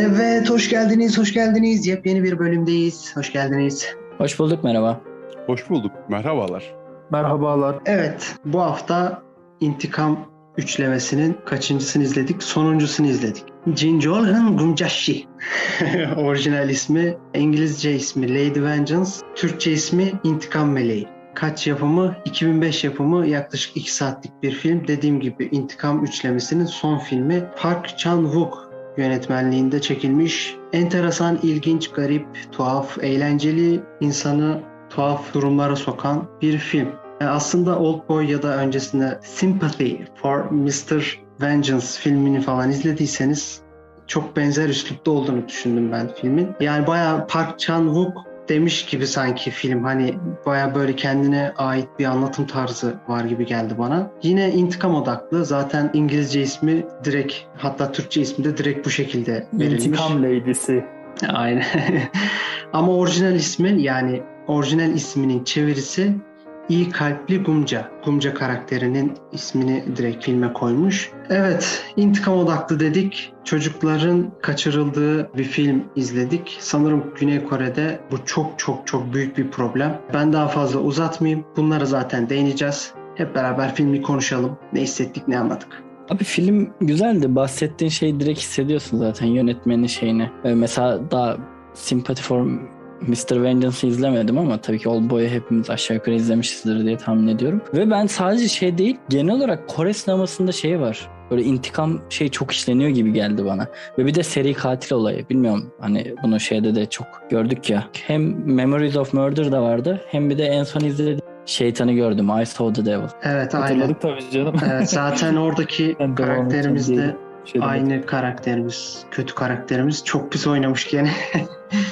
Evet, hoş geldiniz, hoş geldiniz. Yepyeni bir bölümdeyiz. Hoş geldiniz. Hoş bulduk merhaba. Hoş bulduk. Merhabalar. Merhabalar. Evet, bu hafta İntikam üçlemesinin kaçıncısını izledik? Sonuncusunu izledik. Jinjolhan Gumjashi. Orijinal ismi, İngilizce ismi Lady Vengeance, Türkçe ismi İntikam Meleği. Kaç yapımı? 2005 yapımı yaklaşık 2 saatlik bir film. Dediğim gibi İntikam üçlemesinin son filmi Park Chan-wook yönetmenliğinde çekilmiş. Enteresan, ilginç, garip, tuhaf, eğlenceli, insanı tuhaf durumlara sokan bir film. Yani aslında Oldboy ya da öncesinde Sympathy for Mr. Vengeance filmini falan izlediyseniz çok benzer üslupta olduğunu düşündüm ben filmin. Yani bayağı Park Chan-wook demiş gibi sanki film hani baya böyle kendine ait bir anlatım tarzı var gibi geldi bana. Yine intikam odaklı zaten İngilizce ismi direkt hatta Türkçe ismi de direkt bu şekilde verilmiş. İntikam Lady'si. Aynen. Ama orijinal ismi yani orijinal isminin çevirisi İyi Kalpli Gumca. Gumca karakterinin ismini direkt filme koymuş. Evet, intikam odaklı dedik. Çocukların kaçırıldığı bir film izledik. Sanırım Güney Kore'de bu çok çok çok büyük bir problem. Ben daha fazla uzatmayayım. Bunlara zaten değineceğiz. Hep beraber filmi konuşalım. Ne hissettik, ne anladık. Abi film güzeldi. Bahsettiğin şeyi direkt hissediyorsun zaten yönetmenin şeyini. Ee, mesela daha Sympathy for Mr. Vengeance'ı izlemedim ama tabii ki Oldboy'u hepimiz aşağı yukarı izlemişizdir diye tahmin ediyorum. Ve ben sadece şey değil genel olarak Kore sinemasında şey var. Böyle intikam şey çok işleniyor gibi geldi bana. Ve bir de seri katil olayı. Bilmiyorum hani bunu şeyde de çok gördük ya. Hem Memories of Murder da vardı hem bir de en son izlediğim Şeytanı gördüm. I Saw the Devil. Evet, aynen. Hatırladık tabii canım. Evet, zaten oradaki karakterimiz de şey aynı karakterimiz, kötü karakterimiz. Çok pis oynamış gene.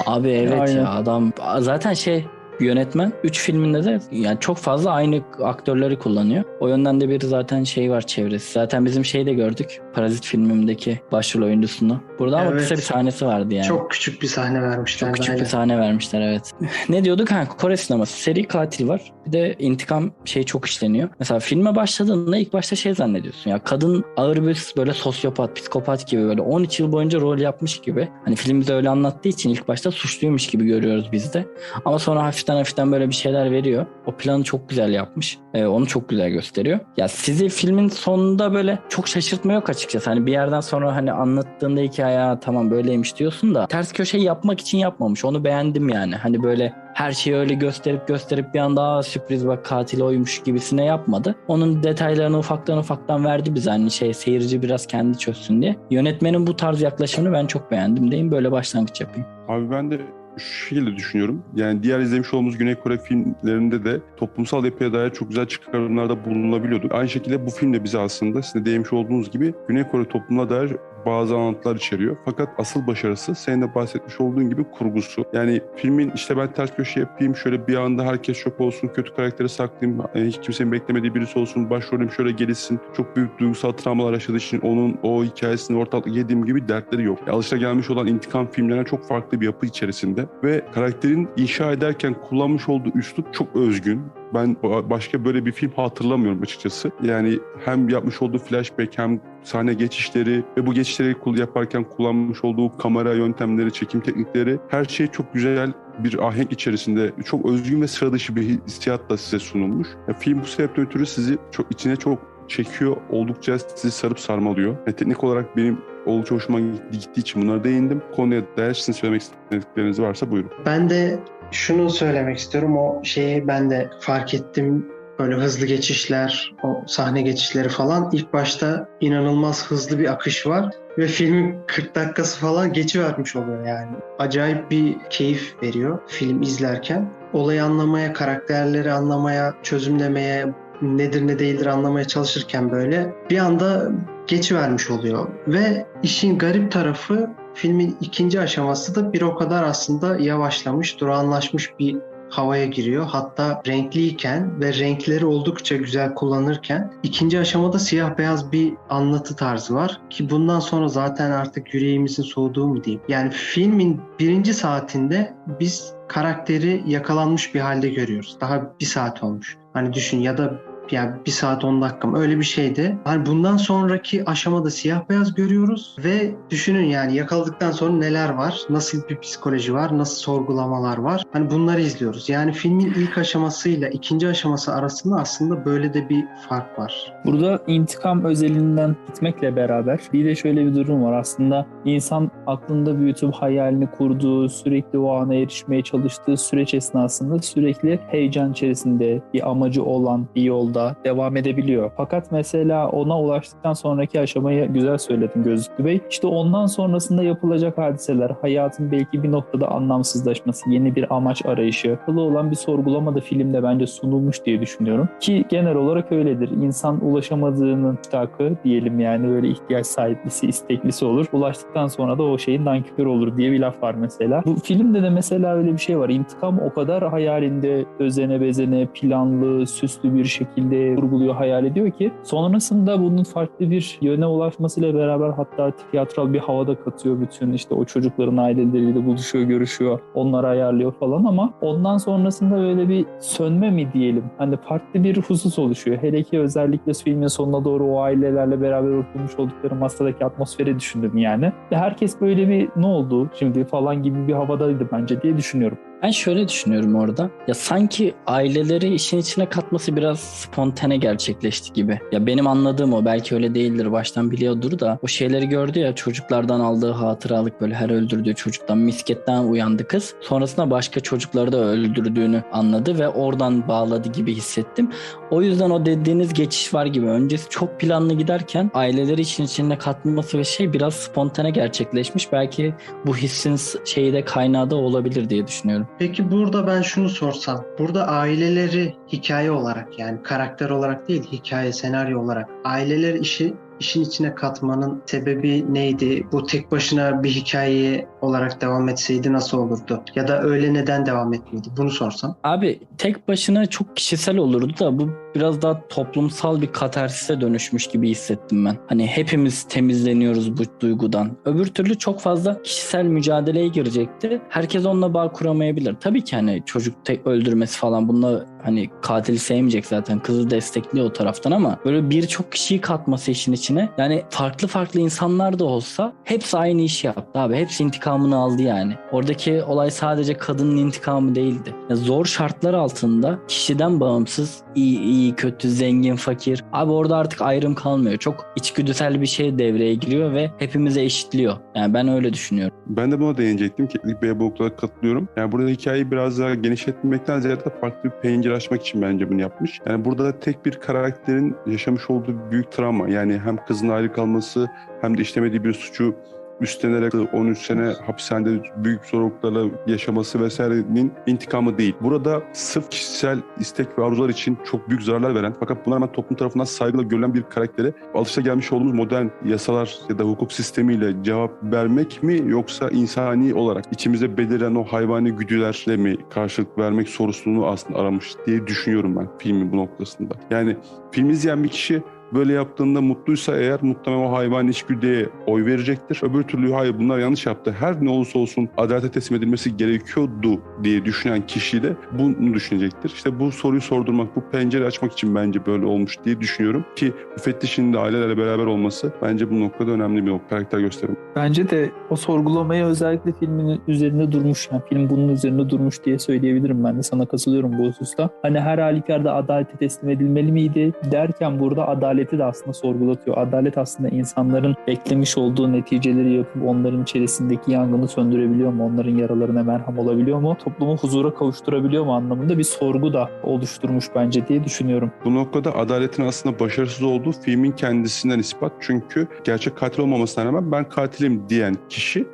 Abi evet Aynen. ya adam zaten şey yönetmen 3 filminde de yani çok fazla aynı aktörleri kullanıyor. O yönden de bir zaten şey var çevresi. Zaten bizim şeyi de gördük. Parazit filmimdeki başrol oyuncusunu. Burada ama Evet. kısa bir sahnesi vardı yani. Çok küçük bir sahne vermişler. Çok küçük aynen. bir sahne vermişler evet. ne diyorduk? Ha, Kore sineması. Seri katil var. Bir de intikam şey çok işleniyor. Mesela filme başladığında ilk başta şey zannediyorsun ya. Kadın ağır bir böyle sosyopat, psikopat gibi böyle 13 yıl boyunca rol yapmış gibi. Hani film bize öyle anlattığı için ilk başta suçluymuş gibi görüyoruz biz de. Ama sonra hafiften hafiften böyle bir şeyler veriyor. O planı çok güzel yapmış. Ee, onu çok güzel gösteriyor. Ya sizi filmin sonunda böyle çok şaşırtma yok açıkçası. Hani bir yerden sonra hani anlattığında hikaye "Ha, tamam böyleymiş diyorsun da ters köşeyi yapmak için yapmamış. Onu beğendim yani. Hani böyle her şeyi öyle gösterip gösterip bir anda "Aa, sürpriz bak katil oymuş gibisine yapmadı. Onun detaylarını ufaktan ufaktan verdi bize hani şey seyirci biraz kendi çözsün diye. Yönetmenin bu tarz yaklaşımını ben çok beğendim diyeyim böyle başlangıç yapayım. Abi ben de şu şekilde düşünüyorum. Yani diğer izlemiş olduğumuz Güney Kore filmlerinde de toplumsal yapıya dair çok güzel çıkarımlarda bulunabiliyorduk. Aynı şekilde bu film de bize aslında sizin de değinmiş olduğunuz gibi Güney Kore toplumuna dair bazı anlatılar içeriyor. Fakat asıl başarısı senin de bahsetmiş olduğun gibi kurgusu. Yani filmin işte ben ters köşe yapayım, şöyle bir anda herkes şok olsun, kötü karakteri saklayayım, e, hiç kimsenin beklemediği birisi olsun, başrolüm şöyle gelişsin, çok büyük duygusal travmalar yaşadığı için onun o hikayesini ortalık yediğim gibi dertleri yok. E, Alışılagelmiş olan intikam filmlerine çok farklı bir yapı içerisinde ve karakterin inşa ederken kullanmış olduğu üslup çok özgün. Ben başka böyle bir film hatırlamıyorum açıkçası. Yani hem yapmış olduğu flashback hem sahne geçişleri ve bu geçişleri yaparken kullanmış olduğu kamera yöntemleri, çekim teknikleri her şey çok güzel bir ahenk içerisinde çok özgün ve sıra dışı bir hissiyatla size sunulmuş. Ya, film bu sebepten ötürü sizi çok içine çok çekiyor, oldukça sizi sarıp sarmalıyor. Yani teknik olarak benim oldukça hoşuma gittiği için bunlara değindim. Konuya dair sizin söylemek istedikleriniz varsa buyurun. Ben de şunu söylemek istiyorum. O şeyi ben de fark ettim. Böyle hızlı geçişler, o sahne geçişleri falan. İlk başta inanılmaz hızlı bir akış var. Ve filmin 40 dakikası falan geçivermiş oluyor yani. Acayip bir keyif veriyor film izlerken. Olayı anlamaya, karakterleri anlamaya, çözümlemeye, nedir ne değildir anlamaya çalışırken böyle bir anda geçivermiş oluyor. Ve işin garip tarafı filmin ikinci aşaması da bir o kadar aslında yavaşlamış, durağanlaşmış bir havaya giriyor. Hatta renkliyken ve renkleri oldukça güzel kullanırken ikinci aşamada siyah beyaz bir anlatı tarzı var ki bundan sonra zaten artık yüreğimizin soğuduğu mu diyeyim. Yani filmin birinci saatinde biz karakteri yakalanmış bir halde görüyoruz. Daha bir saat olmuş. Hani düşün ya da yani bir saat 10 dakika mı öyle bir şeydi. Hani bundan sonraki aşamada siyah beyaz görüyoruz ve düşünün yani yakaladıktan sonra neler var, nasıl bir psikoloji var, nasıl sorgulamalar var. Hani bunları izliyoruz. Yani filmin ilk aşamasıyla ikinci aşaması arasında aslında böyle de bir fark var. Burada intikam özelinden gitmekle beraber bir de şöyle bir durum var. Aslında insan aklında büyütüp hayalini kurduğu, sürekli o ana erişmeye çalıştığı süreç esnasında sürekli heyecan içerisinde bir amacı olan bir yolda devam edebiliyor. Fakat mesela ona ulaştıktan sonraki aşamayı güzel söyledin Gözlüklü Bey. İşte ondan sonrasında yapılacak hadiseler, hayatın belki bir noktada anlamsızlaşması, yeni bir amaç arayışı, akıllı olan bir sorgulama da filmde bence sunulmuş diye düşünüyorum. Ki genel olarak öyledir. İnsan ulaşamadığının müstakı diyelim yani böyle ihtiyaç sahiplisi, isteklisi olur. Ulaştıktan sonra da o şeyin nankör olur diye bir laf var mesela. Bu filmde de mesela öyle bir şey var. İntikam o kadar hayalinde özene bezene, planlı, süslü bir şekilde kurguluyor, hayal ediyor ki sonrasında bunun farklı bir yöne ulaşmasıyla beraber hatta tiyatral bir havada katıyor bütün işte o çocukların aileleriyle buluşuyor, görüşüyor, onları ayarlıyor falan ama ondan sonrasında böyle bir sönme mi diyelim? Hani farklı bir husus oluşuyor. Hele ki özellikle filmin sonuna doğru o ailelerle beraber oturmuş oldukları masadaki atmosferi düşündüm yani. Ve herkes böyle bir ne oldu şimdi falan gibi bir havadaydı bence diye düşünüyorum. Ben şöyle düşünüyorum orada. Ya sanki aileleri işin içine katması biraz spontane gerçekleşti gibi. Ya benim anladığım o. Belki öyle değildir. Baştan biliyordur da. O şeyleri gördü ya çocuklardan aldığı hatıralık böyle her öldürdüğü çocuktan misketten uyandı kız. Sonrasında başka çocukları da öldürdüğünü anladı ve oradan bağladı gibi hissettim. O yüzden o dediğiniz geçiş var gibi. Öncesi çok planlı giderken aileleri için içine katması ve şey biraz spontane gerçekleşmiş. Belki bu hissin şeyi de kaynağı da olabilir diye düşünüyorum. Peki burada ben şunu sorsam. Burada aileleri hikaye olarak yani karakter olarak değil hikaye senaryo olarak aileler işi işin içine katmanın sebebi neydi? Bu tek başına bir hikaye olarak devam etseydi nasıl olurdu? Ya da öyle neden devam etmedi? Bunu sorsam. Abi tek başına çok kişisel olurdu da bu biraz daha toplumsal bir katarsise dönüşmüş gibi hissettim ben. Hani hepimiz temizleniyoruz bu duygudan. Öbür türlü çok fazla kişisel mücadeleye girecekti. Herkes onunla bağ kuramayabilir. Tabii ki hani çocuk öldürmesi falan bununla hani katili sevmeyecek zaten. Kızı destekliyor o taraftan ama böyle birçok kişiyi katması işin içine. Yani farklı farklı insanlar da olsa hepsi aynı işi yaptı abi. Hepsi intikamını aldı yani. Oradaki olay sadece kadının intikamı değildi. Ya zor şartlar altında kişiden bağımsız iyi iyi kötü zengin fakir abi orada artık ayrım kalmıyor. Çok içgüdüsel bir şey devreye giriyor ve hepimize eşitliyor. Yani ben öyle düşünüyorum. Ben de buna değinecektim ki ilk Bey bu noktada katılıyorum. Yani burada hikayeyi biraz daha genişletmekten ziyade farklı bir pencere açmak için bence bunu yapmış. Yani burada tek bir karakterin yaşamış olduğu büyük travma yani hem kızın ayrı kalması hem de işlemediği bir suçu üstlenerek 13 sene hapishanede büyük zorluklarla yaşaması vesairenin intikamı değil. Burada sırf kişisel istek ve arzular için çok büyük zararlar veren fakat buna rağmen toplum tarafından saygıyla görülen bir karaktere alışagelmiş olduğumuz modern yasalar ya da hukuk sistemiyle cevap vermek mi yoksa insani olarak içimizde beliren o hayvani güdülerle mi karşılık vermek sorusunu aslında aramış diye düşünüyorum ben filmin bu noktasında. Yani film izleyen bir kişi böyle yaptığında mutluysa eğer muhtemelen o hayvan içgüdüye oy verecektir. Öbür türlü hayır bunlar yanlış yaptı. Her ne olursa olsun adalete teslim edilmesi gerekiyordu diye düşünen kişi de bunu düşünecektir. İşte bu soruyu sordurmak, bu pencere açmak için bence böyle olmuş diye düşünüyorum. Ki müfettişin de ailelerle beraber olması bence bu noktada önemli bir karakter gösterim. Bence de o sorgulamaya özellikle filmin üzerinde durmuş. Yani film bunun üzerinde durmuş diye söyleyebilirim ben de. Sana katılıyorum bu hususta. Hani her halükarda adalete teslim edilmeli miydi derken burada adaleti de aslında sorgulatıyor. Adalet aslında insanların beklemiş olduğu neticeleri yapıp onların içerisindeki yangını söndürebiliyor mu? Onların yaralarına merham olabiliyor mu? Toplumu huzura kavuşturabiliyor mu anlamında bir sorgu da oluşturmuş bence diye düşünüyorum. Bu noktada adaletin aslında başarısız olduğu filmin kendisinden ispat. Çünkü gerçek katil olmamasına rağmen ben katilim diyen kişi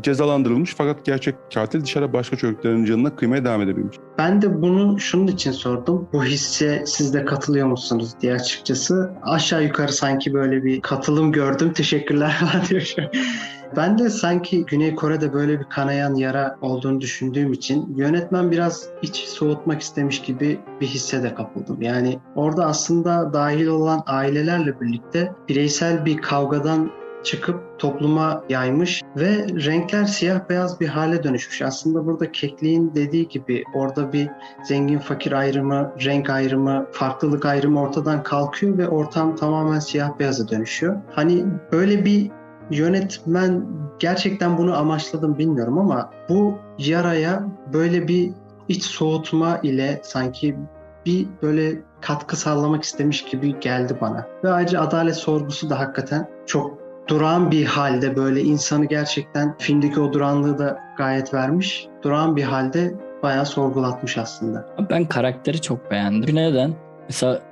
cezalandırılmış fakat gerçek katil dışarı başka çocukların canına kıymaya devam edebilmiş. Ben de bunu şunun için sordum. Bu hisse siz de katılıyor musunuz diye açıkçası. Aşağı yukarı sanki böyle bir katılım gördüm. Teşekkürler falan diyor. Ben de sanki Güney Kore'de böyle bir kanayan yara olduğunu düşündüğüm için yönetmen biraz iç soğutmak istemiş gibi bir hisse de kapıldım. Yani orada aslında dahil olan ailelerle birlikte bireysel bir kavgadan çıkıp topluma yaymış ve renkler siyah beyaz bir hale dönüşmüş. Aslında burada Kekliğin dediği gibi orada bir zengin fakir ayrımı, renk ayrımı, farklılık ayrımı ortadan kalkıyor ve ortam tamamen siyah beyaza dönüşüyor. Hani böyle bir yönetmen gerçekten bunu amaçladım bilmiyorum ama bu yaraya böyle bir iç soğutma ile sanki bir böyle katkı sağlamak istemiş gibi geldi bana. Ve ayrıca adalet sorgusu da hakikaten çok durağan bir halde böyle insanı gerçekten filmdeki o duranlığı da gayet vermiş. Durağan bir halde bayağı sorgulatmış aslında. Ben karakteri çok beğendim. Neden? Mesela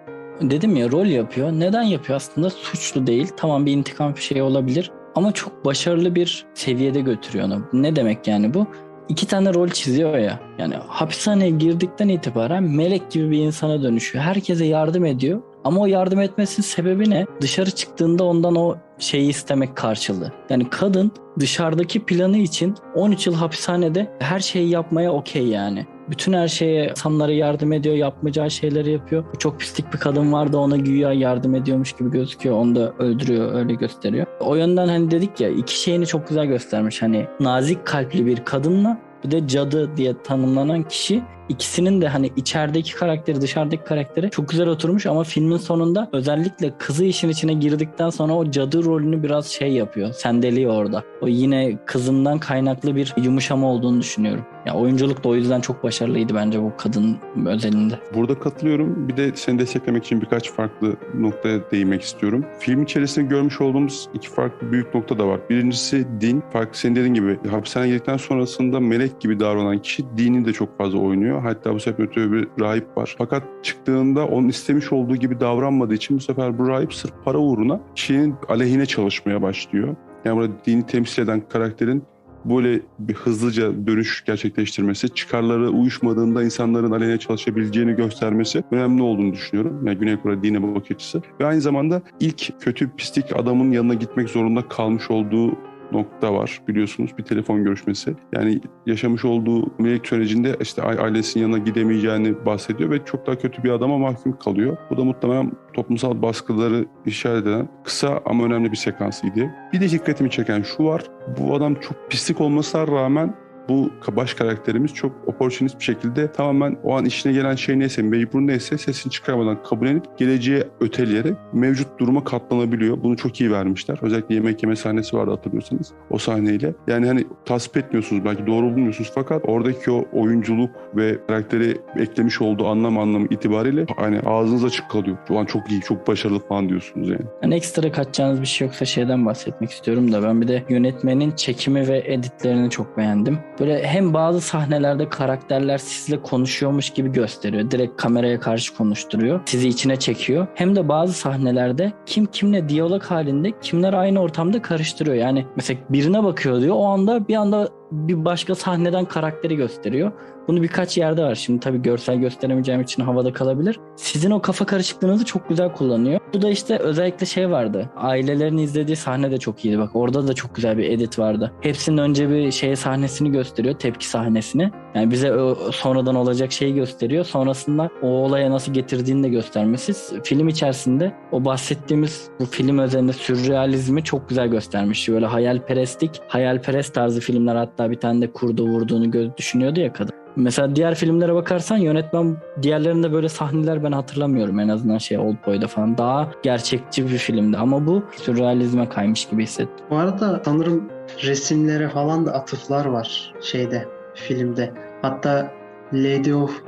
dedim ya rol yapıyor. Neden yapıyor aslında? Suçlu değil. Tamam bir intikam şeyi olabilir. Ama çok başarılı bir seviyede götürüyor onu. Ne demek yani bu? İki tane rol çiziyor ya. Yani hapishaneye girdikten itibaren melek gibi bir insana dönüşüyor. Herkese yardım ediyor. Ama o yardım etmesinin sebebi ne? Dışarı çıktığında ondan o şeyi istemek karşılığı. Yani kadın dışarıdaki planı için 13 yıl hapishanede her şeyi yapmaya okey yani. Bütün her şeye insanlara yardım ediyor, yapmayacağı şeyleri yapıyor. Çok pislik bir kadın vardı ona güya yardım ediyormuş gibi gözüküyor. Onu da öldürüyor, öyle gösteriyor. O yönden hani dedik ya iki şeyini çok güzel göstermiş. Hani nazik kalpli bir kadınla bir de cadı diye tanımlanan kişi ikisinin de hani içerideki karakteri dışarıdaki karakteri çok güzel oturmuş ama filmin sonunda özellikle kızı işin içine girdikten sonra o cadı rolünü biraz şey yapıyor. Sendeliyor orada. O yine kızından kaynaklı bir yumuşama olduğunu düşünüyorum. Ya oyunculuk da o yüzden çok başarılıydı bence bu kadın özelinde. Burada katılıyorum. Bir de seni desteklemek için birkaç farklı noktaya değinmek istiyorum. Film içerisinde görmüş olduğumuz iki farklı büyük nokta da var. Birincisi din. Farklı senin dediğin gibi hapishaneye girdikten sonrasında melek gibi davranan kişi dini de çok fazla oynuyor. Hatta bu sefer öteye bir rahip var. Fakat çıktığında onun istemiş olduğu gibi davranmadığı için bu sefer bu rahip sırf para uğruna kişinin aleyhine çalışmaya başlıyor. Yani burada dini temsil eden karakterin böyle bir hızlıca dönüş gerçekleştirmesi, çıkarları uyuşmadığında insanların aleyhine çalışabileceğini göstermesi önemli olduğunu düşünüyorum. Yani Güney Kore dine bakış açısı. Ve aynı zamanda ilk kötü pislik adamın yanına gitmek zorunda kalmış olduğu nokta var biliyorsunuz bir telefon görüşmesi. Yani yaşamış olduğu melek sürecinde işte ailesinin yanına gidemeyeceğini bahsediyor ve çok daha kötü bir adama mahkum kalıyor. Bu da muhtemelen toplumsal baskıları işaret eden kısa ama önemli bir sekansıydı. Bir de dikkatimi çeken şu var. Bu adam çok pislik olmasına rağmen bu baş karakterimiz çok opportunist bir şekilde tamamen o an işine gelen şey neyse, mecbur neyse sesini çıkarmadan kabullenip geleceğe öteleyerek mevcut duruma katlanabiliyor. Bunu çok iyi vermişler. Özellikle yemek yeme sahnesi vardı hatırlıyorsanız o sahneyle. Yani hani tasvip etmiyorsunuz belki doğru bulmuyorsunuz fakat oradaki o oyunculuk ve karakteri eklemiş olduğu anlam anlamı itibariyle hani ağzınız açık kalıyor. Şu an çok iyi, çok başarılı falan diyorsunuz yani. Yani ekstra kaçacağınız bir şey yoksa şeyden bahsetmek istiyorum da ben bir de yönetmenin çekimi ve editlerini çok beğendim böyle hem bazı sahnelerde karakterler sizle konuşuyormuş gibi gösteriyor. Direkt kameraya karşı konuşturuyor. Sizi içine çekiyor. Hem de bazı sahnelerde kim kimle diyalog halinde kimler aynı ortamda karıştırıyor. Yani mesela birine bakıyor diyor. O anda bir anda bir başka sahneden karakteri gösteriyor. Bunu birkaç yerde var. Şimdi tabii görsel gösteremeyeceğim için havada kalabilir. Sizin o kafa karışıklığınızı çok güzel kullanıyor. Bu da işte özellikle şey vardı. Ailelerin izlediği sahne de çok iyiydi. Bak orada da çok güzel bir edit vardı. Hepsinin önce bir şey sahnesini gösteriyor. Tepki sahnesini. Yani bize o sonradan olacak şeyi gösteriyor. Sonrasında o olaya nasıl getirdiğini de göstermesi. Film içerisinde o bahsettiğimiz bu film özelinde sürrealizmi çok güzel göstermiş. Böyle hayalperestlik, hayalperest tarzı filmler hatta bir tane de kurdu vurduğunu göz düşünüyordu ya kadın. Mesela diğer filmlere bakarsan yönetmen diğerlerinde böyle sahneler ben hatırlamıyorum en azından şey Old Boy'da falan. Daha gerçekçi bir filmdi ama bu sürrealizme kaymış gibi hissettim. Bu arada sanırım resimlere falan da atıflar var şeyde filmde. Hatta Lady of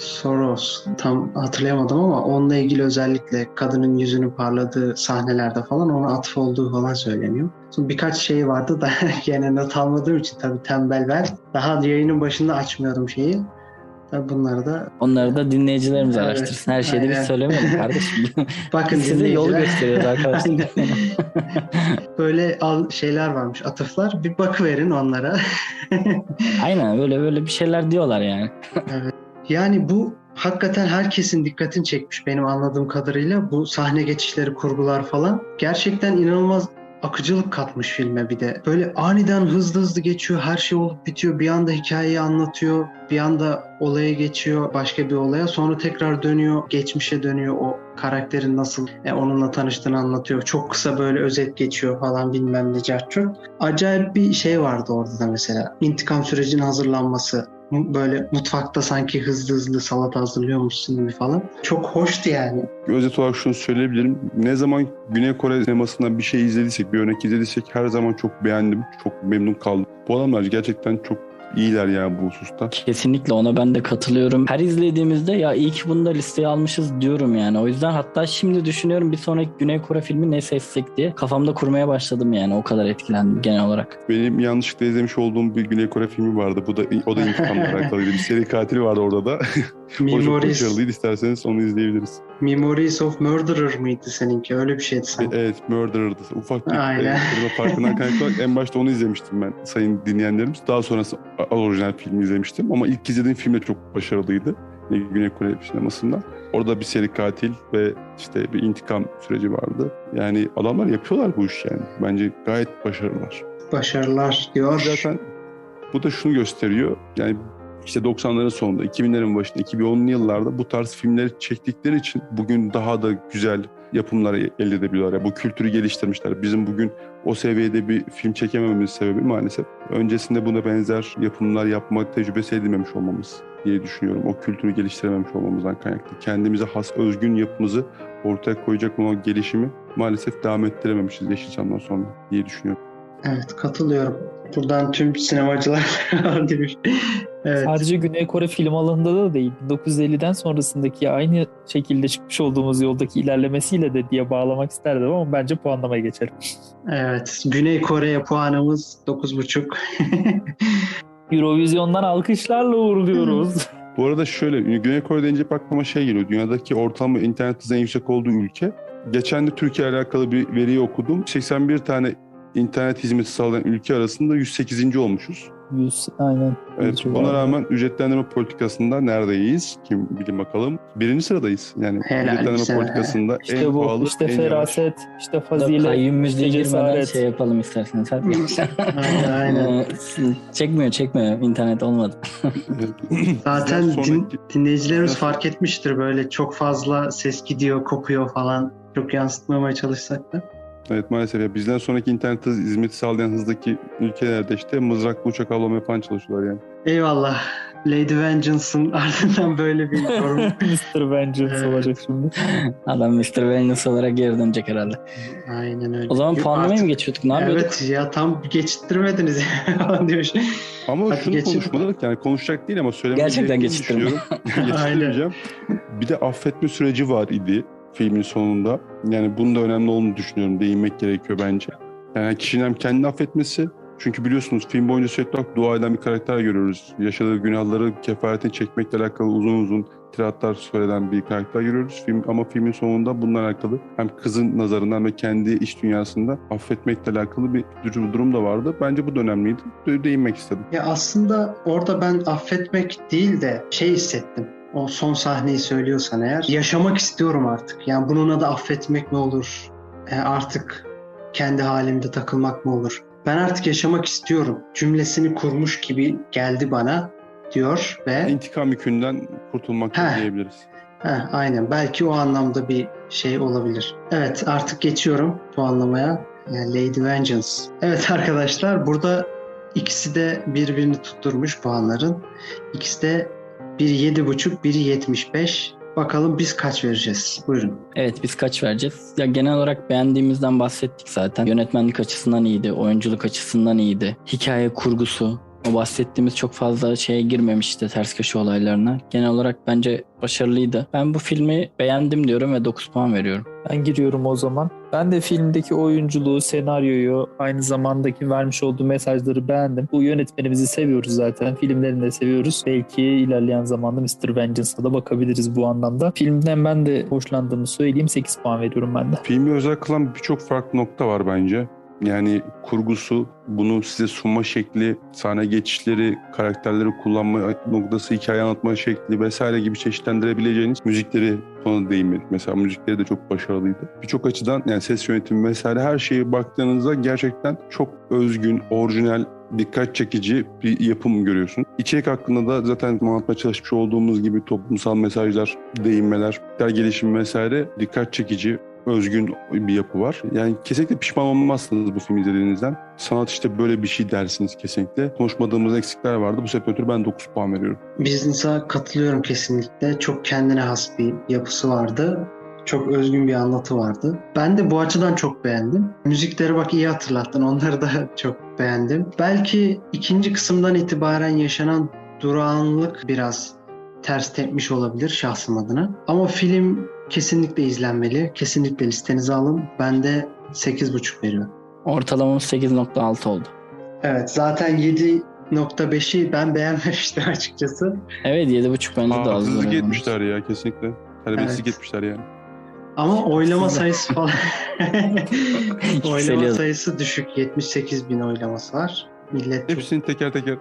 Soros tam hatırlayamadım ama onunla ilgili özellikle kadının yüzünün parladığı sahnelerde falan ona atıf olduğu falan söyleniyor. Sonra birkaç şey vardı da gene not almadığım için tabii tembel ben. Daha yayının başında açmıyordum şeyi. Tabii bunları da Onları da dinleyicilerimiz Evet, araştırsın. Her şeyi de biz aynen. söylemeyelim kardeşim. bakın size yol dinleyiciler. gösteriyoruz arkadaşlar. Aynen. Böyle al şeyler varmış atıflar. Bir bakıverin onlara. Aynen böyle böyle bir şeyler diyorlar yani. Yani bu hakikaten herkesin dikkatini çekmiş benim anladığım kadarıyla. Bu sahne geçişleri, kurgular falan. Gerçekten inanılmaz akıcılık katmış filme bir de. Böyle aniden hızlı hızlı geçiyor. Her şey olup bitiyor. Bir anda hikayeyi anlatıyor. Bir anda olaya geçiyor. Başka bir olaya. Sonra tekrar dönüyor. Geçmişe dönüyor. O karakterin nasıl e, onunla tanıştığını anlatıyor. Çok kısa böyle özet geçiyor falan bilmem ne carçurt. Acayip bir şey vardı orada da mesela. İntikam sürecinin hazırlanması. Böyle mutfakta sanki hızlı hızlı salata hazırlıyormuşsun gibi falan. Çok hoştu yani. Özet olarak şunu söyleyebilirim. Ne zaman Güney Kore sinemasından bir şey izlediysek, bir örnek izlediysek her zaman çok beğendim. Çok memnun kaldım. Bu adamlar gerçekten çok iyiler yani bu hususta. Kesinlikle ona ben de katılıyorum. Her izlediğimizde ya iyi ki bunu da listeye almışız diyorum yani. O yüzden hatta şimdi düşünüyorum bir sonraki Güney Kore filmi ne seçsek diye kafamda kurmaya başladım yani. O kadar etkilendim genel olarak. Benim yanlışlıkla izlemiş olduğum bir Güney Kore filmi vardı. Bu da o da intikamla alakalıydı. Bir seri katili vardı orada da. o çok Memories, başarılıydı. İsterseniz onu izleyebiliriz. Memories of Murderer mıydı seninki? Öyle bir şeydi sanki. Evet, Murderer'dı. Ufak bir Aynen. e, farkından kaynaklı olarak en başta onu izlemiştim ben sayın dinleyenlerimiz. Daha sonrası orijinal filmi izlemiştim. Ama ilk izlediğim film de çok başarılıydı. Güney Kore sinemasında. Orada bir seri katil ve işte bir intikam süreci vardı. Yani adamlar yapıyorlar bu işi yani. Bence gayet başarılılar. Başarılar diyor. Zaten bu da şunu gösteriyor. Yani işte 90'ların sonunda, 2000'lerin başında, 2010'lu yıllarda bu tarz filmleri çektikleri için bugün daha da güzel yapımlar elde edebiliyorlar. Yani bu kültürü geliştirmişler. Bizim bugün o seviyede bir film çekemememiz sebebi maalesef öncesinde buna benzer yapımlar yapma tecrübesi edinmemiş olmamız diye düşünüyorum. O kültürü geliştirememiş olmamızdan kaynaklı. Kendimize has özgün yapımızı ortaya koyacak olan gelişimi maalesef devam ettirememişiz Yeşilçam'dan sonra diye düşünüyorum. Evet katılıyorum. Buradan tüm sinemacılar demiş. Evet. Sadece Güney Kore film alanında da değil. 1950'den sonrasındaki aynı şekilde çıkmış olduğumuz yoldaki ilerlemesiyle de diye bağlamak isterdim ama bence puanlamaya geçelim. Evet. Güney Kore'ye puanımız 9.5. Eurovision'dan alkışlarla uğurluyoruz. Bu arada şöyle, Güney Kore deyince aklıma şey geliyor. Dünyadaki ortalama internet hızı en yüksek olduğu ülke. Geçen de Türkiye alakalı bir veriyi okudum. 81 tane internet hizmeti sağlayan ülke arasında 108. olmuşuz. 100 aynen. Evet, ona rağmen ücretlendirme politikasında neredeyiz? Kim bilin bakalım. Birinci sıradayız. Yani Helal ücretlendirme bize. politikasında en İşte bu, pahalı, işte en yavaş. feraset, işte Burada fazilet, Kayyum işte cesaret. şey yapalım isterseniz. Hadi. aynen aynen. Çekmiyor çekmiyor. internet olmadı. Zaten din- dinleyicilerimiz fark etmiştir böyle çok fazla ses gidiyor, kopuyor falan. Çok yansıtmamaya çalışsak da. Evet maalesef ya bizden sonraki internet hız, hizmeti sağlayan hızdaki ülkelerde işte mızraklı uçak avlama yapan çalışıyorlar yani. Eyvallah. Lady Vengeance'ın ardından böyle bir yorum. Mr. Vengeance Evet. olacak şimdi. Adam Mr. Wellness olarak geri dönecek herhalde. Aynen öyle. O zaman Yok, puanlamaya artık- mı geçiyorduk? Ne yapıyorduk? Evet ya tam geçittirmediniz falan diyor. Ama Hadi şunu geçin. konuşmadık yani konuşacak değil ama söylemek Gerçekten düşünüyorum. Geçiştirmeyeceğim. bir de affetme süreci var idi filmin sonunda. Yani bunun da önemli olduğunu düşünüyorum. Değinmek gerekiyor bence. Yani kişinin hem kendini affetmesi çünkü biliyorsunuz film boyunca sürekli dua eden bir karakter görüyoruz. Yaşadığı günahları kefaretini çekmekle alakalı uzun uzun tiratlar söylenen bir karakter görüyoruz. Film, ama filmin sonunda bununla alakalı hem kızın nazarından ve kendi iç dünyasında affetmekle alakalı bir durum, da vardı. Bence bu da önemliydi. De- Değinmek istedim. Ya aslında orada ben affetmek değil de şey hissettim. O son sahneyi söylüyorsan eğer yaşamak istiyorum artık. Yani bunun adı affetmek mi olur? E, artık kendi halimde takılmak mı olur? Ben artık yaşamak istiyorum cümlesini kurmuş gibi geldi bana diyor ve İntikam yükünden kurtulmak Heh. diyebiliriz. Heh, aynen belki o anlamda bir şey olabilir. Evet artık geçiyorum puanlamaya. Yani Lady Vengeance. Evet arkadaşlar burada ikisi de birbirini tutturmuş puanların. İkisi de biri 7.5 biri 75. Bakalım biz kaç vereceğiz? Buyurun. Evet biz kaç vereceğiz? Ya genel olarak beğendiğimizden bahsettik zaten. Yönetmenlik açısından iyiydi, oyunculuk açısından iyiydi. Hikaye kurgusu, o bahsettiğimiz çok fazla şeye girmemişti ters köşe olaylarına. Genel olarak bence başarılıydı. Ben bu filmi beğendim diyorum ve 9 puan veriyorum. Ben giriyorum o zaman. Ben de filmdeki oyunculuğu, senaryoyu, aynı zamandaki vermiş olduğu mesajları beğendim. Bu yönetmenimizi seviyoruz zaten. Filmlerini de seviyoruz. Belki ilerleyen zamanda Mr. Vengeance'a da bakabiliriz bu anlamda. Filmden ben de hoşlandığımı söyleyeyim. 8 puan veriyorum ben de. Filmi özel kılan birçok farklı nokta var bence. Yani kurgusu, bunu size sunma şekli, sahne geçişleri, karakterleri kullanma noktası, hikaye anlatma şekli vesaire gibi çeşitlendirebileceğiniz müzikleri sonra değinmedik. Mesela müzikleri de çok başarılıydı. Birçok açıdan yani ses yönetimi vesaire her şeye baktığınızda gerçekten çok özgün, orijinal, dikkat çekici bir yapım görüyorsun. İçerik hakkında da zaten anlatmaya çalışmış olduğumuz gibi toplumsal mesajlar, değinmeler, der gelişim vesaire dikkat çekici, özgün bir yapı var. Yani kesinlikle pişman olmazsınız bu filmi izlediğinizden. Sanat işte böyle bir şey dersiniz kesinlikle. Konuşmadığımız eksikler vardı. Bu sebeple ötürü ben 9 puan veriyorum. Business'a katılıyorum kesinlikle. Çok kendine has bir yapısı vardı. Çok özgün bir anlatı vardı. Ben de bu açıdan çok beğendim. Müzikleri bak iyi hatırlattın. Onları da çok beğendim. Belki ikinci kısımdan itibaren yaşanan durağanlık biraz ters tepmiş olabilir şahsım adına. Ama film kesinlikle izlenmeli. Kesinlikle listenize alın. Ben de 8.5 veriyorum. Ortalamamız 8.6 oldu. Evet zaten 7.5'i ben beğenmemiştim açıkçası. Evet 7.5 bence de az. Haksızlık etmişler ya kesinlikle. Terbiyesizlik Evet. etmişler yani. Ama oylama sayısı falan oylama sayısı düşük. 78 bin oylaması var. Millet çok... Hepsini teker teker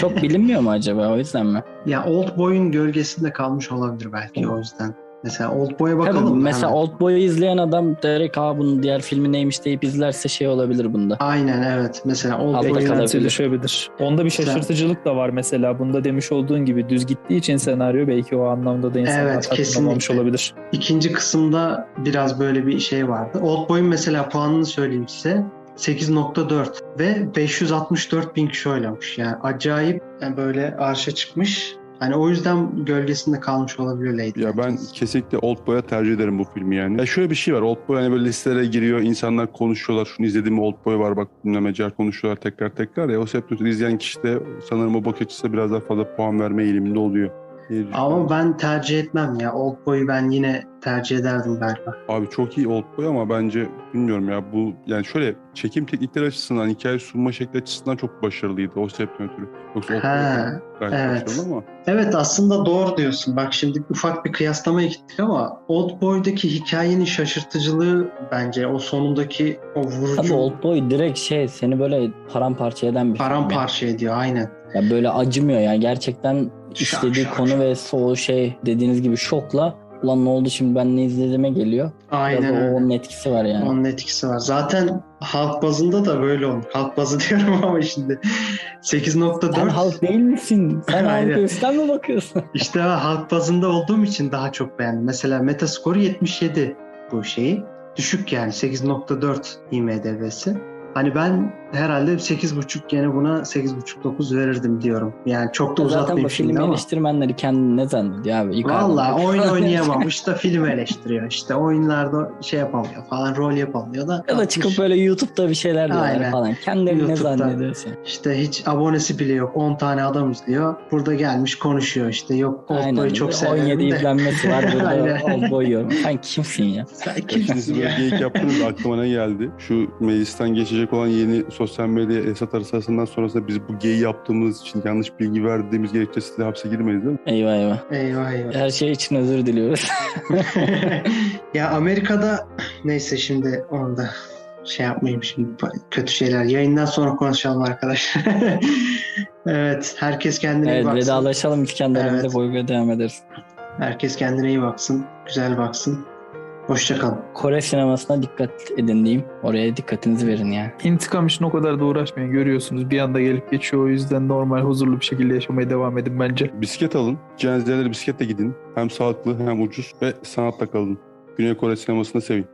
Çok bilinmiyor mu acaba o yüzden mi? Ya Old Boy'un gölgesinde kalmış olabilir belki o yüzden. Mesela Old Boy'a Tabii, bakalım. mı mesela hemen? Oldboy'u izleyen adam direkt ha bunun diğer filmi neymiş deyip izlerse şey olabilir bunda. Aynen evet. Mesela Old. Beklenti düşebilir. Onda bir şaşırtıcılık da var mesela. Bunda demiş olduğun gibi düz gittiği için senaryo belki o anlamda da insanlar Evet, kesinlikle. olabilir. ikinci kısımda biraz böyle bir şey vardı. Old Boy'un mesela puanını söyleyeyim size. 8.4 ve 564 bin kişi oylamış. Yani acayip yani böyle arşa çıkmış. Hani o yüzden gölgesinde kalmış olabilir Lady Ya ben kesinlikle Oldboy'a tercih ederim bu filmi yani. Ya şöyle bir şey var. Oldboy hani böyle listelere giriyor. insanlar konuşuyorlar. Şunu izledim mi Oldboy var bak dinlemecer konuşuyorlar tekrar tekrar. Ya o sebeple izleyen kişi de sanırım o bakış açısı biraz daha fazla puan verme eğiliminde oluyor. Diye. Ama ben tercih etmem ya. Old Boy'u ben yine tercih ederdim galiba. Abi çok iyi Oldboy ama bence bilmiyorum ya bu yani şöyle çekim teknikleri açısından hikaye sunma şekli açısından çok başarılıydı o sebepten ötürü. Yoksa Oldboy gayet evet. başarılı ama Evet aslında doğru diyorsun. Bak şimdi ufak bir kıyaslamaya gittik ama Old Boy'daki hikayenin şaşırtıcılığı bence o sonundaki o Tabii vurucu Oldboy direkt şey seni böyle paramparça eden bir film. ya. paramparça ediyor aynen. Ya böyle acımıyor yani gerçekten işlediği şak, konu şak. ve o şey dediğiniz gibi şokla ulan ne oldu şimdi ben ne izlediğime geliyor. Aynen öyle. onun etkisi var yani. Onun etkisi var. Zaten halk bazında da böyle olmuş. Halk bazı diyorum ama şimdi 8.4 Sen halk değil misin? Sen halk üstten mi bakıyorsun? İşte halk bazında olduğum için daha çok beğendim. Mesela Metascore 77 bu şeyi. Düşük yani 8.4 IMDb'si. Hani ben herhalde 8.5 gene buna 8.5-9 verirdim diyorum. Yani çok da Zaten bu uzatmayayım film şimdi ama. eleştirmenleri kendini ne zannediyor abi? Valla oyun oynayamam. İşte film eleştiriyor. İşte oyunlarda şey yapamıyor falan rol yapamıyor da. Ya da çıkıp böyle YouTube'da bir şeyler diyorlar falan. Kendilerini ne YouTube'da. zannediyorsun? İşte hiç abonesi bile yok. 10 tane adam izliyor. Burada gelmiş konuşuyor işte. Yok Oldboy'u çok 17 severim de. izlenmesi var burada. Oldboy yorum. Sen kimsin ya? Sen Şimdi kimsin ya? böyle geyik yaptınız da aklıma ne geldi? Şu meclisten geçecek olan yeni sosyal medya Esat arasından sonrasında biz bu geyi yaptığımız için yanlış bilgi verdiğimiz gerekçesiyle hapse girmeyiz değil mi? Eyvah eyvah. Eyvah eyvah. Her şey için özür diliyoruz. ya Amerika'da neyse şimdi onu da şey yapmayayım şimdi kötü şeyler. Yayından sonra konuşalım arkadaşlar. evet herkes kendine iyi evet baksın. vedalaşalım aramızda Evet. boy devam ederiz. Herkes kendine iyi baksın. Güzel baksın. Hoşçakalın. Kore sinemasına dikkat edin diyeyim. Oraya dikkatinizi verin yani. İntikam için o kadar da uğraşmayın. Görüyorsunuz bir anda gelip geçiyor. O yüzden normal huzurlu bir şekilde yaşamaya devam edin bence. Bisiklet alın. Cenazelere bisikletle gidin. Hem sağlıklı hem ucuz ve sanatla kalın. Güney Kore sinemasını sevin.